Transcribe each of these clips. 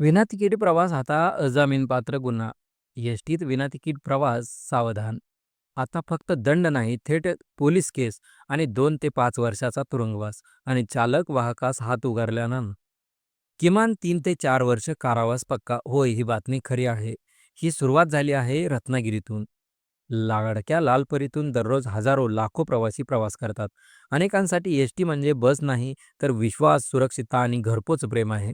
विना तिकीट प्रवास आता अजामीनपात्र गुन्हा. एसटीत विना तिकीट प्रवास सावधान. आता फक्त दंड नाही, थेट पोलीस केस आणि दोन ते पाच वर्षाचा तुरुंगवास आणि चालक वाहकास हात उगारल्यानं किमान तीन ते चार वर्ष कारावास पक्का. होय, ही बातमी खरी आहे. ही सुरुवात झाली आहे रत्नागिरीतून. लाडक्या लालपरीतून दररोज हजारो लाखो प्रवासी प्रवास करतात. अनेकांसाठी एस टी म्हणजे बस नाही तर विश्वास, सुरक्षितता आणि घरपोच प्रेम आहे.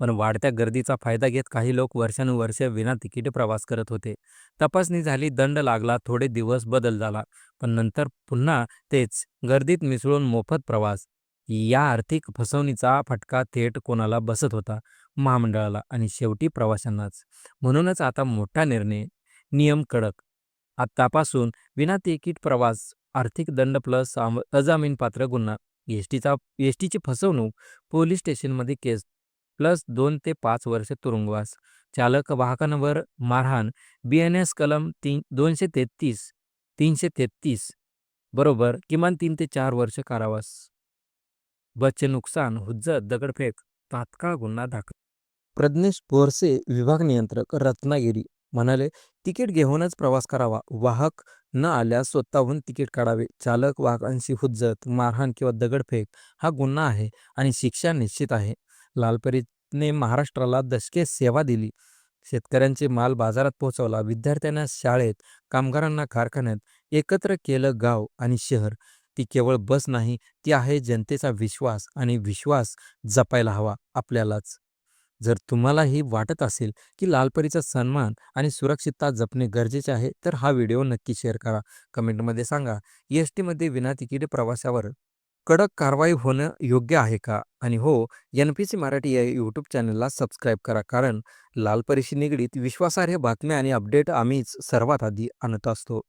पण वाढत्या गर्दीचा फायदा घेत काही लोक वर्षानुवर्ष विना तिकीट प्रवास करत होते. तपासणी झाली, दंड लागला, थोडे दिवस बदल झाला, पण नंतर पुन्हा तेच गर्दीत मिसळून मोफत प्रवास. या आर्थिक फसवणीचा फटका थेट कोणाला बसत होता? महामंडळाला आणि शेवटी प्रवाशांनाच. म्हणूनच आता मोठा निर्णय, नियम कडक. आतापासून विना तिकीट प्रवास, आर्थिक दंड प्लस अजामीनपात्र गुन्हा, एसटीचा एसटीची फसवणूक, पोलीस स्टेशनमध्ये केस प्लस दोन ते पाच वर्ष तुरुंगवास, चालक वाहकांवर मारहाण, बी एन एस कलम तीन दोनशे तेहतीस तीनशे तेहतीस. बरोबर किमान तीन ते चार वर्ष कारावास. बच्चे नुकसान, हुज्जत, दगडफेक, तात्काळ गुन्हा दाखल. प्रज्ञेश बोरसे विभाग नियंत्रक रत्नागिरी. म्हणाले तिकीट घेऊनच प्रवास करावा. वाहक न आल्यास स्वतःहून तिकीट काढावे. चालक वाहकांशी हुज्जत मारहाण किंवा दगडफेक हा गुन्हा आहे आणि शिक्षा निश्चित आहे. लालपरीने महाराष्ट्राला दशके सेवा दिली. शेतकऱ्यांचे माल बाजारात पोहोचवला. विद्यार्थ्यांना शाळेत कामगारांना कारखान्यात एकत्र केलं गाव आणि शहर. ती केवळ बस नाही ती आहे जनतेचा विश्वास आणि विश्वास जपायला हवा आपल्यालाच. जर तुम्हालाही वाटत असेल की लालपरीचा सन्मान आणि सुरक्षितता जपणे गरजेचे आहे तर हा व्हिडिओ नक्की शेअर करा. कमेंटमध्ये सांगा एस टीमध्ये विना तिकीट प्रवासावर कडक कारवाई होणं योग्य आहे का? आणि हो एन पी सी मराठी या यूट्यूब चॅनलला सबस्क्राईब करा. कारण लाल परीशी निगडीत विश्वासार्ह बातम्या आणि अपडेट आम्हीच सर्वात आधी आणत असतो.